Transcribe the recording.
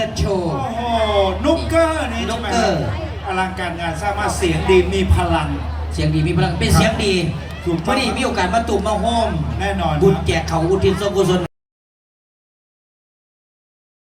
เต้นนโชว์ โอ้โหนุกเกอร์นี่นุใช่กไหมเกอร์ อลังการงานสร้างมากเสียงดีมีพลัง เสียงดีมีพลังเป็นเสียงดีถูกต้อง วันนี้มีโอกาสมาตุ่มมาโฮมแน่นอนบุญครับ แจกเขาอุทิศส่วนกุศล